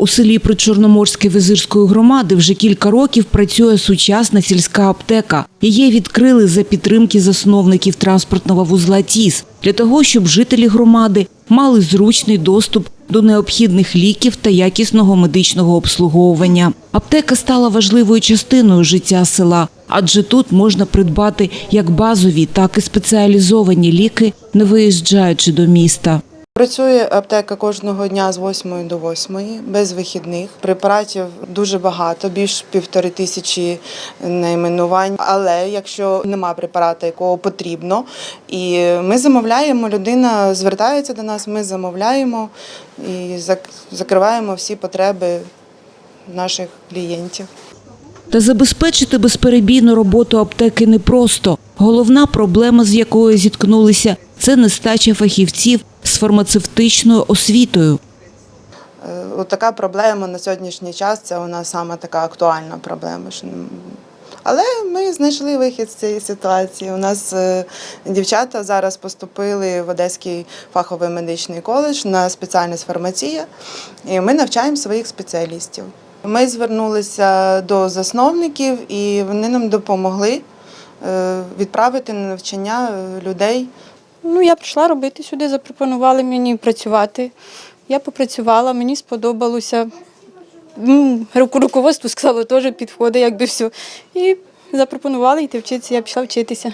У селі Причорноморське Визирської громади вже кілька років працює сучасна сільська аптека. Її відкрили за підтримки засновників транспортного вузла ТІС для того, щоб жителі громади мали зручний доступ до необхідних ліків та якісного медичного обслуговування. Аптека стала важливою частиною життя села, адже тут можна придбати як базові, так і спеціалізовані ліки, не виїжджаючи до міста. Працює аптека кожного дня з 8 до 8, без вихідних. Препаратів дуже багато, більш півтори тисячі найменувань. Але якщо нема препарата, якого потрібно, і ми замовляємо, людина звертається до нас, ми замовляємо і закриваємо всі потреби наших клієнтів. Та забезпечити безперебійну роботу аптеки непросто. Головна проблема, з якою зіткнулися, це нестача фахівців з фармацевтичною освітою. Е, така проблема на сьогоднішній час це у нас саме така актуальна проблема. Але ми знайшли вихід з цієї ситуації. У нас е, дівчата зараз поступили в Одеський фаховий медичний коледж на спеціальність фармація, і ми навчаємо своїх спеціалістів. Ми звернулися до засновників, і вони нам допомогли е, відправити на навчання людей Ну, я прийшла робити сюди, запропонували мені працювати. Я попрацювала, мені сподобалося. Руководство сказало, теж підходить, якби все. І запропонували йти вчитися, я пішла вчитися.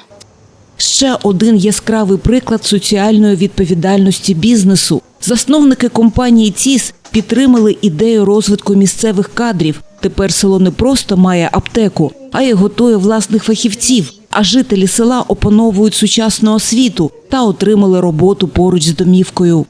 Ще один яскравий приклад соціальної відповідальності бізнесу. Засновники компанії ЦІС підтримали ідею розвитку місцевих кадрів. Тепер село не просто має аптеку, а й готує власних фахівців. А жителі села опановують сучасну освіту та отримали роботу поруч з домівкою.